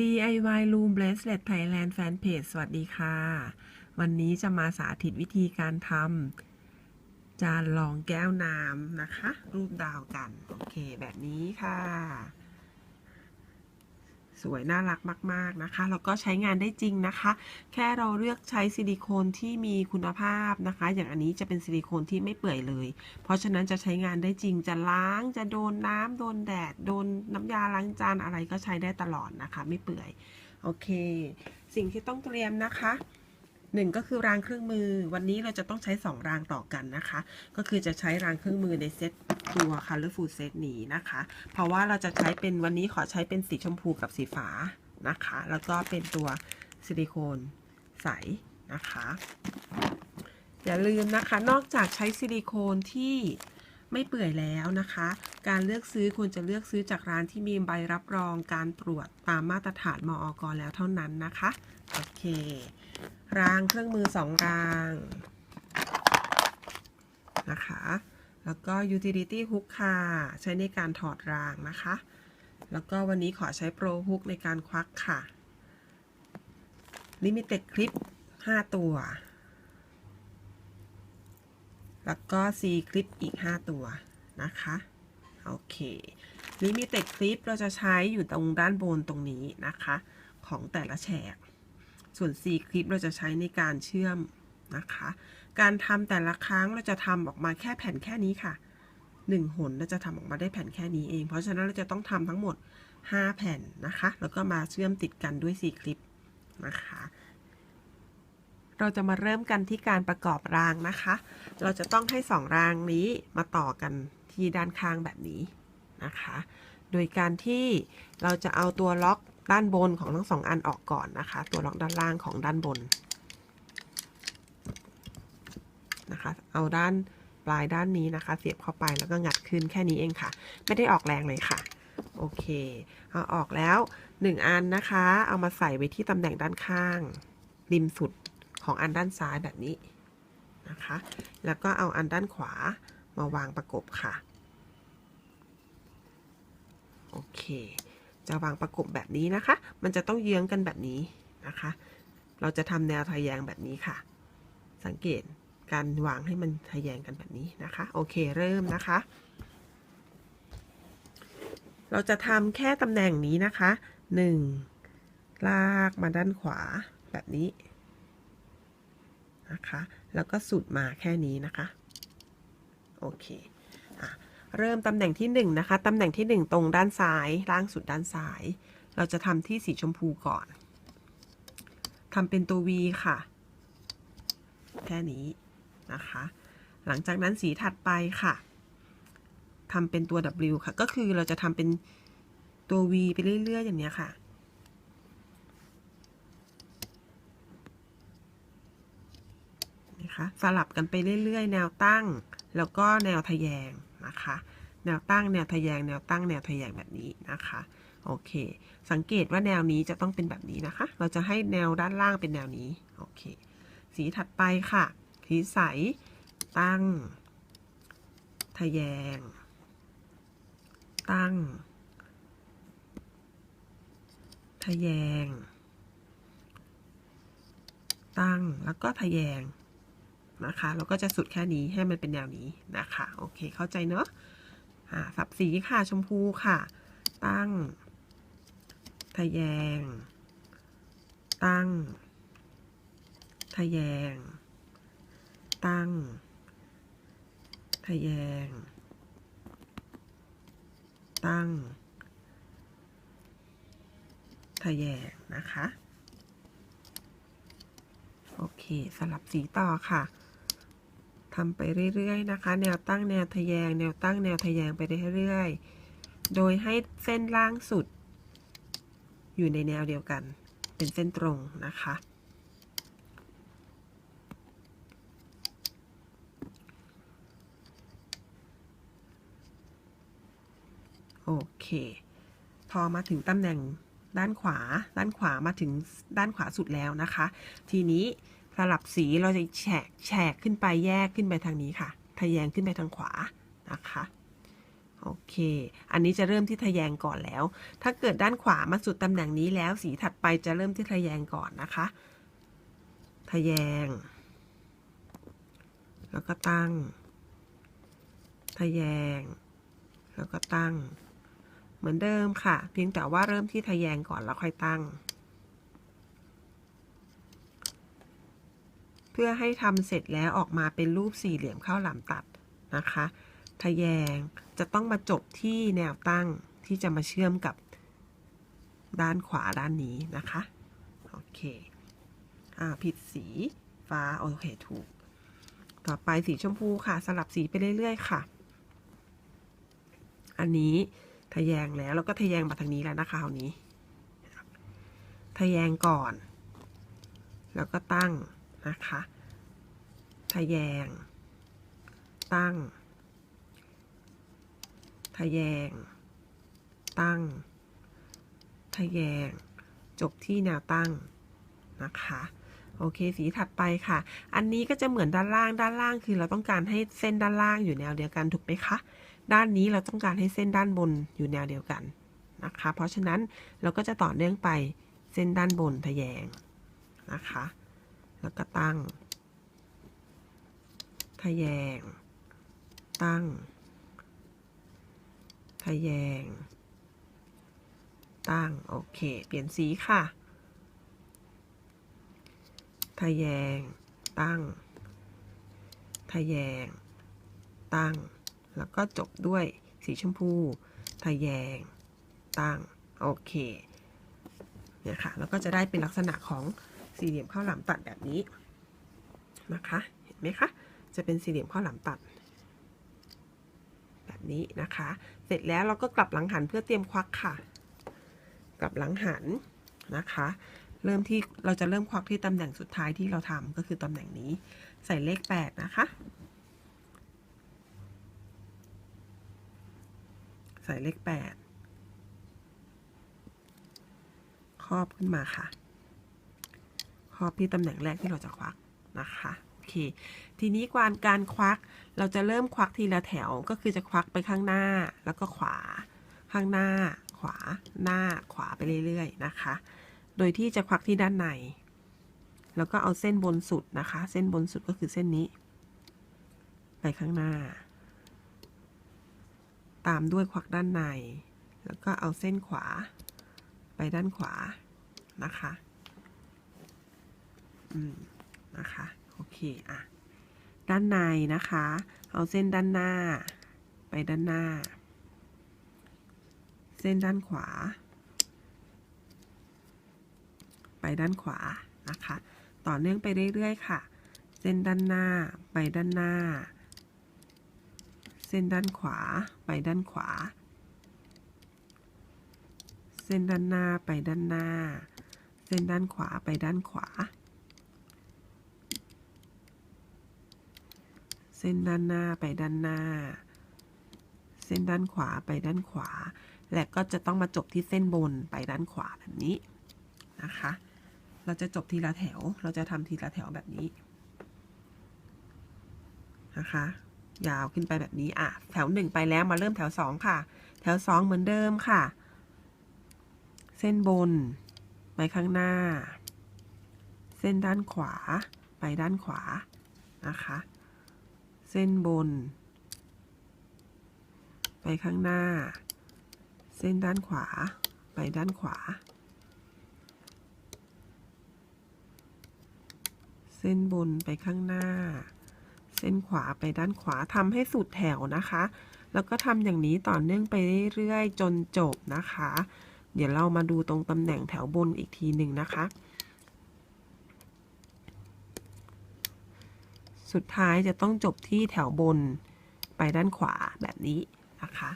DIY Room Bracelet Thailand Fanpage สวัสดีค่ะ วันนี้จะมาสาธิตวิธีการทำจานรองแก้วน้ำนะคะ รูปดาวกัน โอเค แบบนี้ค่ะ สวยน่ารักมาก ๆ นะคะ แล้วก็ใช้งานได้จริงนะคะ แค่เราเลือกใช้ซิลิโคนที่มีคุณภาพนะคะ อย่างอันนี้จะเป็นซิลิโคนที่ไม่เปื่อยเลย เพราะฉะนั้นจะใช้งานได้จริงจะล้างจะโดนน้ำโดนแดด โดนน้ำยาล้างจานอะไรก็ใช้ได้ตลอดนะคะ ไม่เปื่อยโอเค สิ่งที่ต้องเตรียมนะคะ หนึ่งก็คือรางเครื่องมือ วันนี้เราจะต้องใช้ 2 รางต่อกันนะคะ ก็คือจะใช้รางเครื่องมือในเซตตัว Colorful Set นี้นะคะ เพราะว่าเราจะใช้เป็นวันนี้ขอใช้เป็นสีชมพูกับสีฟ้านะคะ แล้วก็เป็นตัวซิลิโคนใสนะคะ อย่าลืมนะคะ นอกจากใช้ซิลิโคนที่ไม่เปื่อยแล้วนะคะ การเลือกซื้อควรจะเลือกซื้อจากร้านที่มีใบรับรองการตรวจตามมาตรฐานมออกแล้วเท่านั้นนะคะ โอเค รางเครื่องมือสองรางนะคะ แล้วก็ utility hook ค่ะ ใช้ในการถอดรางนะคะ แล้วก็วันนี้ขอใช้ pro hook ในการควักค่ะ limited clip 5 ตัว แล้วก็ C คลิปอีก 5 ตัวนะคะโอเค Limited Clip เราจะใช้อยู่ตรงด้านบนตรงนี้นะคะ ของแต่ละแฉก ส่วน C คลิปเราจะใช้ในการเชื่อมนะคะ การทำแต่ละครั้งเราจะทำออกมาแค่แผ่นแค่นี้ค่ะ 1 หนเราจะทำออกมาได้แผ่นแค่นี้เอง เพราะฉะนั้นเราจะต้องทำทั้งหมด 5 แผ่นนะคะ แล้วก็มาเชื่อมติดกันด้วย C คลิปนะคะ เราจะมาเริ่มกันที่การประกอบรางนะคะ เราจะต้องให้สองรางนี้มาต่อกันที่ด้านข้างแบบนี้นะคะ โดยการที่เราจะเอาตัวล็อก ด้านบนของทั้งสองอันออกก่อนนะคะ ตัวล็อกด้านล่างของด้านบนนะคะ เอาด้านปลายด้านนี้นะคะ เสียบเข้าไปแล้วก็งัดขึ้นแค่นี้เองค่ะ ไม่ได้ออกแรงเลยค่ะ โอเค เอาออกแล้ว 1 อันนะคะ เอามาใส่ไว้ที่ตำแหน่งด้านข้าง ริมสุดของอันด้านซ้ายแบบนี้นะคะ แล้วก็เอาอันด้านขวามาวางประกบค่ะ โอเค จะวางประกบแบบนี้นะคะ มันจะต้องเยื้องกันแบบนี้นะคะ เราจะทำแนวทะแยงแบบนี้ค่ะ สังเกตการวางให้มันทะแยงกันแบบนี้นะคะ โอเคเริ่มนะคะ เราจะทำแค่ตำแหน่งนี้นะคะหนึ่งลากมาด้านขวาแบบนี้นะคะ แล้วก็สุดมาแค่นี้นะคะ โอเคอะ เริ่มตำแหน่งที่1นนะคะ ตำแหน่งที่ 1 ตรงด้านซ้าย ล่างสุดด้านซ้าย เราจะทำที่สีชมพูก่อน ทำเป็นตัว V ค่ะ แค่นี้นะคะ หลังจากนั้นสีถัดไปค่ะทำเป็นตัว W ค่ะ ก็คือเราจะทำเป็นตัว V ไปเรื่อย ๆ อย่างนี้ค่ะ นะคะ สลับกันไปเรื่อย ๆ แนวตั้ง แล้วก็แนวทะแยง นะคะ แนวตั้งแนวทะแยงแนวตั้งแนวทะแยงแบบนี้นะคะโอเค สังเกตว่าแนวนี้จะต้องเป็นแบบนี้นะคะ เราจะให้แนวด้านล่างเป็นแนวนี้โอเค สีถัดไปค่ะสีใสตั้ง ทะแยง ตั้ง ทะแยง ตั้งแล้วก็ทะแยง นะคะแล้วก็จะสุดแค่นี้ให้มันเป็นแนวนี้นะคะโอเคเข้าใจเนอะอ่าสับสีค่ะชมพูค่ะ ตั้ง ทะแยง ตั้ง ทะแยง ตั้ง ทะแยง ตั้ง ทะแยงนะคะโอเค สลับสีต่อค่ะ ทำไปเรื่อยๆนะคะ แนวตั้งแนวทะแยง แนวตั้งแนวทะแยงไปเรื่อยๆ โดยให้เส้นล่างสุด อยู่ในแนวเดียวกัน เป็นเส้นตรงนะคะ โอเค พอมาถึงตำแหน่งด้านขวา ด้านขวามาถึงด้านขวาสุดแล้วนะคะ ทีนี้ สลับสีเราจะแฉกแฉกขึ้นไปแยกขึ้นไปทางนี้ค่ะ ทะแยงขึ้นไปทางขวานะคะโอเค อันนี้จะเริ่มที่ทะแยงก่อนแล้ว ถ้าเกิดด้านขวามาสุดตำแหน่งนี้แล้วสีถัดไปจะเริ่มที่ทะแยงก่อนนะคะ ทะแยง แล้วก็ตั้ง ทะแยง แล้วก็ตั้ง เหมือนเดิมค่ะ เพียงแต่ว่าเริ่มที่ทะแยงก่อนแล้วค่อยตั้ง เพื่อให้ทำเสร็จแล้วออกมาเป็นรูปสี่เหลี่ยมข้าวหลามตัดนะคะทะแยงจะต้องมาจบที่แนวตั้งที่จะมาเชื่อมกับด้านขวาด้านนี้นะคะ โอเค อ่า ผิดสีฟ้า โอเค ถูก ต่อไปสีชมพูค่ะ สลับสีไปเรื่อยๆ ค่ะ อันนี้ทะแยงแล้ว แล้วก็ทะแยงมาทางนี้แล้วนะคะคราวนี้ ทะแยงก่อน แล้วก็ตั้ง นะคะทะแยง ตั้ง ทะแยง ตั้ง ทะแยง จบที่แนวตั้งนะคะ โอเค สีถัดไปค่ะ อันนี้ก็จะเหมือนด้านล่าง ด้านล่างคือเราต้องการให้เส้นด้านล่างอยู่แนวเดียวกันถูกไหมคะ ด้านนี้เราต้องการให้เส้นด้านบนอยู่แนวเดียวกันนะคะ เพราะฉะนั้นเราก็จะต่อเนื่องไปเส้นด้านบนทะแยงนะคะ แล้วก็ตั้ง ทะแยง ตั้ง ทะแยง ตั้ง โอเค เปลี่ยนสีค่ะ ทะแยง ตั้ง ทะแยง ตั้ง แล้วก็จบด้วยสีชมพู ทะแยง ตั้ง โอเคเนี่ยค่ะ แล้วก็จะได้เป็นลักษณะของ สี่เหลี่ยมข้าวหลามตัดแบบนี้นะคะ เห็นไหมคะ จะเป็นสี่เหลี่ยมข้าวหลามตัด แบบนี้นะคะ เสร็จแล้วเราก็กลับหลังหันเพื่อเตรียมควักค่ะ กลับหลังหันนะคะ เริ่มที่เราจะเริ่มควักที่ตำแหน่งสุดท้ายที่เราทำก็คือตำแหน่งนี้ ใส่เลข 8 นะคะ ใส่เลข 8 ครอบขึ้นมาค่ะ ครอบที่ตำแหน่งแรกที่เราจะควักนะคะโอเคทีนี้การการควักเราจะเริ่มควักทีละแถวก็คือจะควักไปข้างหน้าแล้วก็ขวา ข้างหน้า ขวา หน้าขวาไปเรื่อยๆนะคะ โดยที่จะควักที่ด้านใน แล้วก็เอาเส้นบนสุดนะคะ เส้นบนสุดก็คือเส้นนี้ ไปข้างหน้า ตามด้วยควักด้านใน แล้วก็เอาเส้นขวา ไปด้านขวานะคะ นะคะ โอเค อะ ด้านในนะคะ เอาเส้นด้านหน้า ไปด้านหน้า เส้นด้านขวา ไปด้านขวานะคะ ต่อเนื่องไปเรื่อยๆค่ะ เส้นด้านหน้า ไปด้านหน้า เส้นด้านขวา ไปด้านขวา เส้นด้านหน้า ไปด้านหน้า เส้นด้านขวา ไปด้านขวา ส้นด้านหน้าไปด้านหน้า เส้นด้านขวาไปด้านขวา และก็จะต้องมาจบที่เส้นบนไปด้านขวาแบบนี้นะคะ เราจะจบทีละแถว เราจะทำทีละแถวแบบนี้นะคะ ยาวขึ้นไปแบบนี้ อะ แถวหนึ่งไปแล้วมาเริ่มแถวสองค่ะ แถวสองเหมือนเดิมค่ะ เส้นบน ไปข้างหน้า เส้นด้านขวา ไปด้านขวานะคะ เส้นบน ไปข้างหน้า เส้นด้านขวา ไปด้านขวา เส้นบนไปข้างหน้า เส้นขวาไปด้านขวาทำให้สุดแถวนะคะ แล้วก็ทำอย่างนี้ต่อเนื่องไปเรื่อยๆจนจบนะคะ เดี๋ยวเรามาดูตรงตำแหน่งแถวบนอีกทีหนึ่งนะคะ สุดท้ายจะต้องจบที่แถวบนไปด้านขวาแบบนี้นะคะ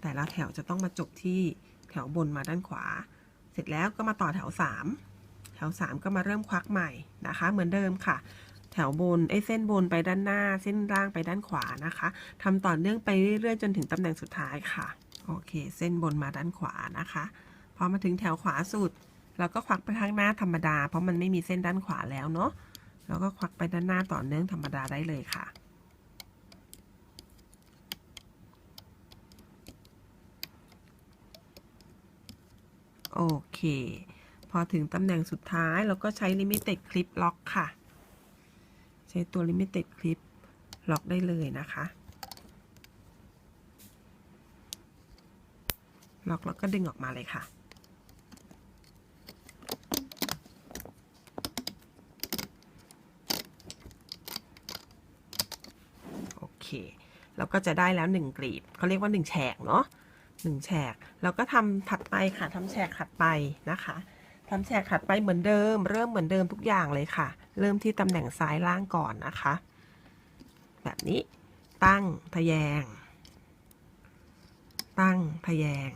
แต่ละแถวจะต้องมาจบที่แถวบนมาด้านขวา เสร็จแล้วก็มาต่อแถว 3 แถว 3 ก็มาเริ่มควักใหม่นะคะ เหมือนเดิมค่ะ แถวบนไอ้เส้นบนไปด้านหน้า เส้นล่างไปด้านขวานะคะทำต่อเนื่องไปเรื่อยๆ จนถึงตำแหน่งสุดท้ายค่ะ โอเค เส้นบนมาด้านขวานะคะ พอมาถึงแถวขวาสุดเราก็ควักไปข้างหน้าธรรมดา เพราะมันไม่มีเส้นด้านขวาแล้วเนาะ แล้วก็ควักไปด้านหน้าต่อเนื่องธรรมดาได้เลยค่ะ โอเค พอถึงตำแหน่งสุดท้ายเราก็ใช้ลิมิเต็ดคลิปล็อกค่ะ ใช้ตัวลิมิเต็ดคลิปล็อกได้เลยนะคะ ล็อกแล้วก็ดึงออกมาเลยค่ะ เคเราก็จะได้แล้วหนึ่งกลีบเขาเรียกว่าหนึ่งแฉกเนาะหนึ่งแฉกเราก็ทำถัดไปค่ะทำแฉกถัดไปนะคะทำแฉกถัดไปเหมือนเดิม เริ่มเหมือนเดิมทุกอย่างเลยค่ะ เริ่มที่ตำแหน่งซ้ายล่างก่อนนะคะ แบบนี้ตั้งทะแยง ตั้งทะแยง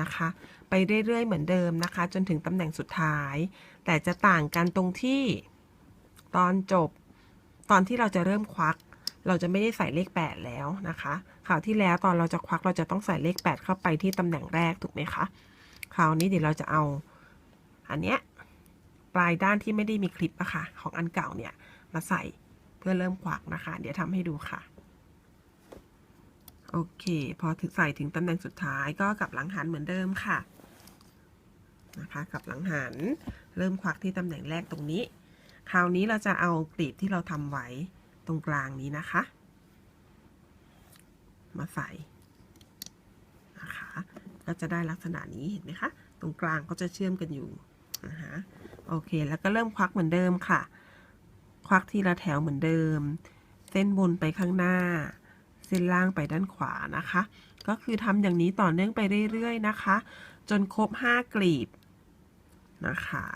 นะคะ ไปเรื่อยๆเหมือนเดิมนะคะ จนถึงตำแหน่งสุดท้าย แต่จะต่างกันตรงที่ตอนจบ ตอนที่เราจะเริ่มควัก เราจะไม่ได้ใส่เลข 8 แล้วนะคะคราวที่แล้วตอนเราจะควักเราจะต้องใส่เลข 8 เข้าไปที่ตำแหน่งแรกถูกไหมคะคราวนี้เดี๋ยวเราจะเอาอันเนี้ยปลายด้านที่ไม่ได้มีคลิปอะค่ะ ของอันเก่าเนี่ยมาใส่เพื่อเริ่มควักนะคะ เดี๋ยวทำให้ดูค่ะโอเค พอถึงใส่ถึงตำแหน่งสุดท้ายก็กลับหลังหันเหมือนเดิมค่ะนะคะกลับหลังหันเริ่มควักที่ตำแหน่งแรกตรงนี้ คราวนี้เราจะเอากลีบที่เราทำไว้ ตรงกลางนี้นะคะ มาใส่นะคะก็จะได้ลักษณะนี้เห็นไหมคะ ตรงกลางก็จะเชื่อมกันอยู่นะคะโอเค แล้วก็เริ่มควักเหมือนเดิมค่ะ ควักทีละแถวเหมือนเดิม เส้นบนไปข้างหน้า เส้นล่างไปด้านขวานะคะ ก็คือทำอย่างนี้ต่อเนื่องไปเรื่อยๆนะคะ จนครบ 5 กลีบนะคะ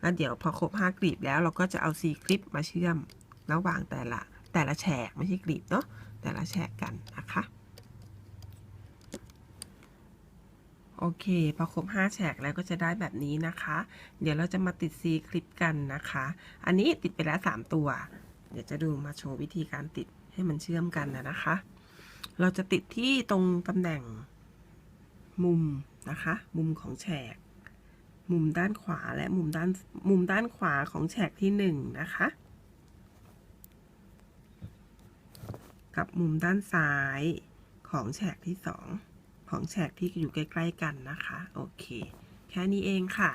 แล้วเดี๋ยวพอครบ 5 กลีบแล้วเราก็จะเอาซีคลิปมาเชื่อม ระหว่างแต่ละแต่ละแฉกไม่ใช่กลีบเนาะแต่ละแฉกกันนะคะโอเคพอครบ5แฉกแล้วก็จะได้แบบนี้นะคะ เดี๋ยวเราจะมาติดซีคลิปกันนะคะ อันนี้ติดไปแล้ว 3 ตัว เดี๋ยวจะดูมาโชว์วิธีการติดให้มันเชื่อมกันนะนะคะ เราจะติดที่ตรงตำแหน่งมุมนะคะ มุมของแฉก มุมด้านขวาและมุมด้านมุมด้านขวาของแฉกที่หนึ่งนะคะ กับมุมด้านซ้ายของแฉกที่สองของแฉกที่อยู่ใกล้ๆกันนะคะ โอเค แค่นี้เองค่ะ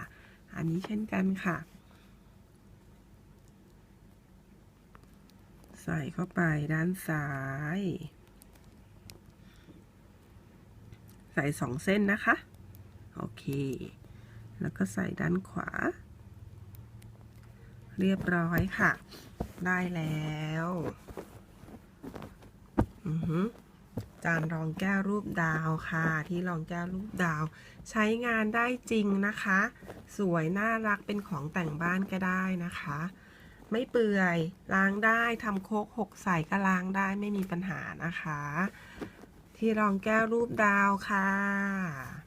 อันนี้เช่นกันค่ะ ใส่เข้าไปด้านซ้าย ใส่สองเส้นนะคะ โอเค แล้วก็ใส่ด้านขวา เรียบร้อยค่ะ ได้แล้ว จานรองแก้วรูปดาวค่ะ ที่รองแก้วรูปดาว ใช้งานได้จริงนะคะ สวยน่ารักเป็นของแต่งบ้านก็ได้นะคะ ไม่เปื่อยล้างได้ทำโคกหกใส่ก็ล้างได้ไม่มีปัญหานะคะ ที่รองแก้วรูปดาวค่ะ